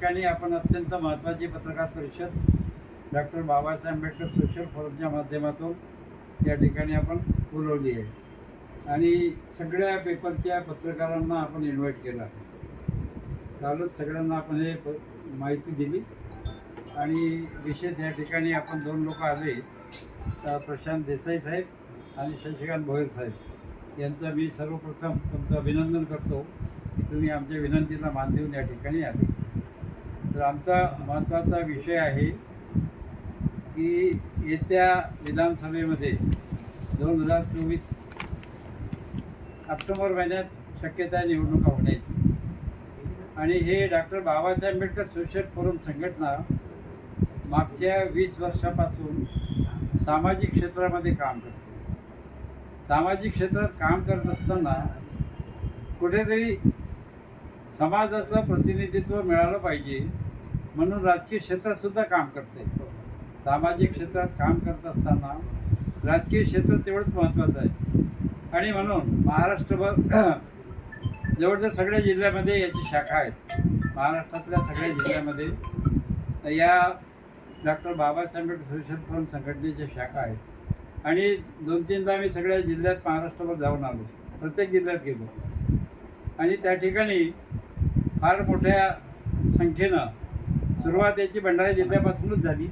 ठिकाणी आपण अत्यंत महत्त्वाची पत्रकार परिषद डॉक्टर बाबासाहेब आंबेडकर सोशल फोरमच्या माध्यमातून या ठिकाणी आपण बोलवली आहे. आणि सगळ्या पेपरच्या पत्रकारांना आपण इन्व्हाइट केलं आहे. कालच सगळ्यांना आपण हे प- माहिती दिली. आणि विशेष या ठिकाणी आपण दोन लोक आले. तर प्रशांत देसाई साहेब आणि शशिकांत भोयर साहेब. यांचं मी सर्वप्रथम तुमचं अभिनंदन करतो. की तुम्ही आमच्या विनंतीला मान देऊन या ठिकाणी आले. तर आमचा महत्त्वाचा विषय आहे की येत्या विधानसभेमध्ये दोन हजार चोवीस ऑक्टोबर महिन्यात शक्यता निवडणुका होण्याची. आणि हे doctor Babasaheb Ambedkar social forum संघटना मागच्या वीस वर्षापासून सामाजिक क्षेत्रामध्ये काम करते. सामाजिक क्षेत्रात काम करत असताना कुठेतरी समाजाचं प्रतिनिधित्व मिळालं पाहिजे. म्हणून राजकीय क्षेत्रात सुद्धा काम करते सामाजिक क्षेत्रात काम करत असताना राजकीय क्षेत्र तेवढंच महत्त्वाचं आहे. आणि म्हणून महाराष्ट्रभर जवळजवळ सगळ्या जिल्ह्यामध्ये याची शाखा आहेत. महाराष्ट्रातल्या सगळ्या जिल्ह्यामध्ये या doctor Babasaheb Ambedkar social forum संघटनेच्या शाखा आहेत. आणि दोन तीनदा मी सगळ्या जिल्ह्यात महाराष्ट्रावर जाऊन आलो. प्रत्येक जिल्ह्यात गेलो. आणि त्या ठिकाणी फार मोठ्या संख्येनं सुरुवात याची भंडारा जिल्ह्यापासूनच झाली.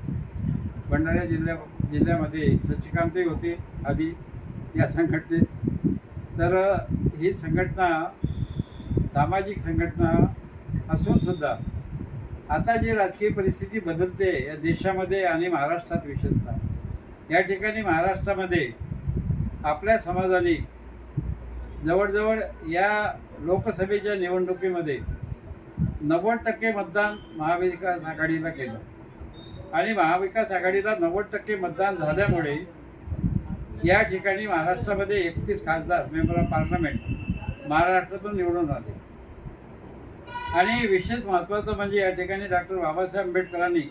भंडारा जिल्ह्या जिल्ह्यामध्ये सचिकांतही होते आधी या संघटनेत. तर ही संघटना सामाजिक संघटना असूनसुद्धा आता जी राजकीय परिस्थिती बदलते या देशामध्ये आणि महाराष्ट्रात विशेषतः. या ठिकाणी महाराष्ट्रामध्ये आपल्या समाजाने जवळजवळ या लोकसभेच्या निवडणुकीमध्ये नव्वद टक्के मतदान महाविकास आघाडीला केलं. आणि महाविकास आघाडीला नव्वद टक्के मतदान झाल्यामुळे या ठिकाणी महाराष्ट्रामध्ये एकतीस खासदार मेंबर ऑफ पार्लमेंट महाराष्ट्रातून निवडून आले. आणि विशेष महत्त्वाचं म्हणजे या ठिकाणी डॉक्टर बाबासाहेब आंबेडकरांनी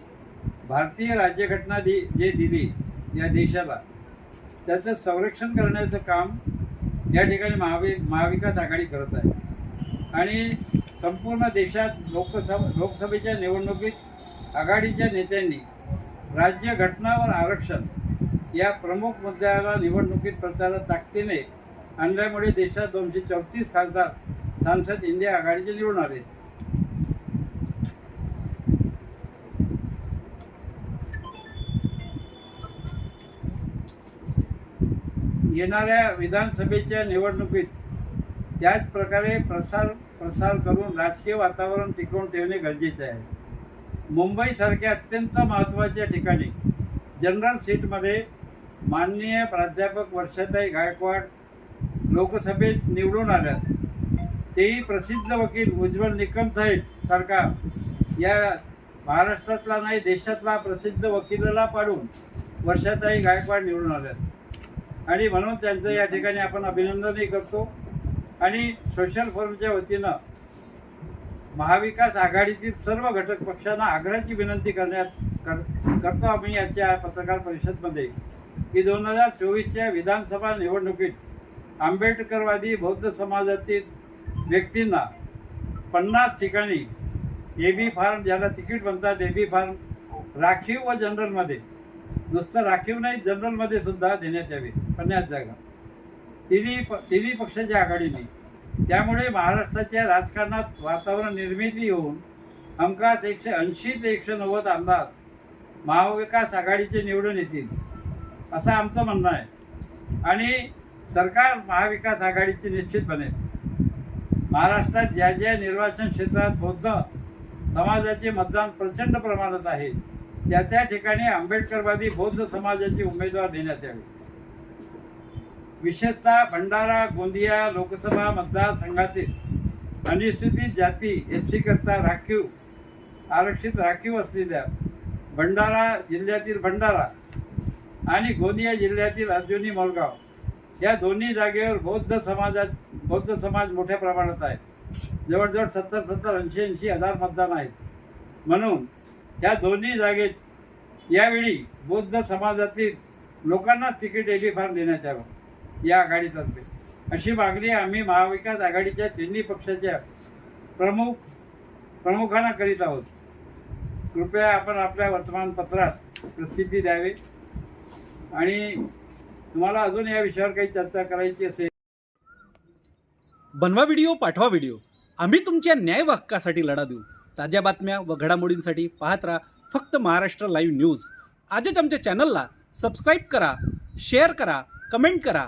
भारतीय राज्यघटना दि जे दिली या देशाला त्याचं संरक्षण करण्याचं काम या ठिकाणी महावि महाविकास आघाडी करत आहे. आणि संपूर्ण देशात लोकसभा लोकसभेच्या निवडणुकीत आघाडीच्या नेत्यांनी राज्यघटनावर आरक्षण या प्रमुख मुद्द्याला निवडणुकीत प्रचारात ताकदीने आणल्यामुळे देशात दोनशे चौतीस खासदार सांसद इंडिया आघाडीचे निवडून आले. येणाऱ्या विधानसभेच्या निवडणुकीत त्याच प्रकारे प्रसार प्रसार करून राजकीय वातावरण टिकवून ठेवणे गरजेचे आहे. मुंबईसारख्या अत्यंत महत्त्वाच्या ठिकाणी जनरल सीटमध्ये माननीय प्राध्यापक वर्षाताई गायकवाड लोकसभेत निवडून आल्यात. तेही प्रसिद्ध वकील उज्ज्वल निकम साहेब सारखा या महाराष्ट्रातला नाही देशातला प्रसिद्ध वकिलाला पाडून वर्षाताई गायकवाड निवडून आल्यात. आणि म्हणून त्यांचं या ठिकाणी आपण अभिनंदनही करतो. आणि सोशल फोरमच्या वतीनं महाविकास आघाडीतील सर्व घटक पक्षांना आग्रहाची विनंती करण्यात कर करतो आम्ही याच्या पत्रकार परिषदमध्ये की दोन हजार चोवीसच्या विधानसभा निवडणुकीत आंबेडकरवादी बौद्ध समाजातील व्यक्तींना पन्नास ठिकाणी ए बी फार्म ज्याला तिकीट म्हणतात ए बी फार्म राखीव व जनरलमध्ये नुसतं राखीव नाही जनरलमध्ये सुद्धा देण्यात यावी. पन्नास जागा तिन्ही प तिन्ही पक्षाच्या आघाडीने. त्यामुळे महाराष्ट्राच्या राजकारणात वातावरण निर्मिती होऊन हमखास एकशे ऐंशी ते एकशे नव्वद आमदार महाविकास आघाडीचे निवडून येतील असं आमचं म्हणणं आहे. आणि सरकार महाविकास आघाडीचे निश्चित बनेल. महाराष्ट्रात ज्या ज्या निर्वाचन क्षेत्रात बौद्ध समाजाचे मतदान प्रचंड प्रमाणात आहे त्या त्या ठिकाणी आंबेडकरवादी बौद्ध समाजाचे उमेदवार देण्यात यावे. विशेषतः भंडारा गोंदिया लोकसभा मतदारसंघातील अनुसूचित जाती एस सी करता राखीव आरक्षित राखीव असलेल्या भंडारा जिल्ह्यातील भंडारा आणि गोंदिया जिल्ह्यातील अर्जुनी मोरगाव या दोन्ही जागेवर बौद्ध समाजात बौद्ध समाज मोठ्या प्रमाणात आहे. जवळजवळ सत्तर सत्तर ऐंशी ऐंशी हजार मतदान आहेत. म्हणून या दोन्ही जागेत यावेळी बौद्ध समाजातील लोकांनाच तिकीट एबी फार देण्यात यावं. या आघाडीतर्फे अशी मागणी आम्ही महाविकास आघाडीच्या तिन्ही पक्षाच्या प्रमुख प्रमुखांना करीत आहोत. कृपया आपण आपल्या वर्तमानपत्रात प्रसिद्धी द्यावी. आणि तुम्हाला अजून या विषयावर काही चर्चा करायची असेल. बनवा व्हिडिओ पाठवा व्हिडिओ. आम्ही तुमच्या न्याय हक्कासाठी लढा देऊ. ताज्या बातम्या व घडामोडींसाठी पाहत राहा फक्त महाराष्ट्र लाईव्ह न्यूज. आजच आमच्या चॅनलला सबस्क्राईब करा शेअर करा कमेंट करा.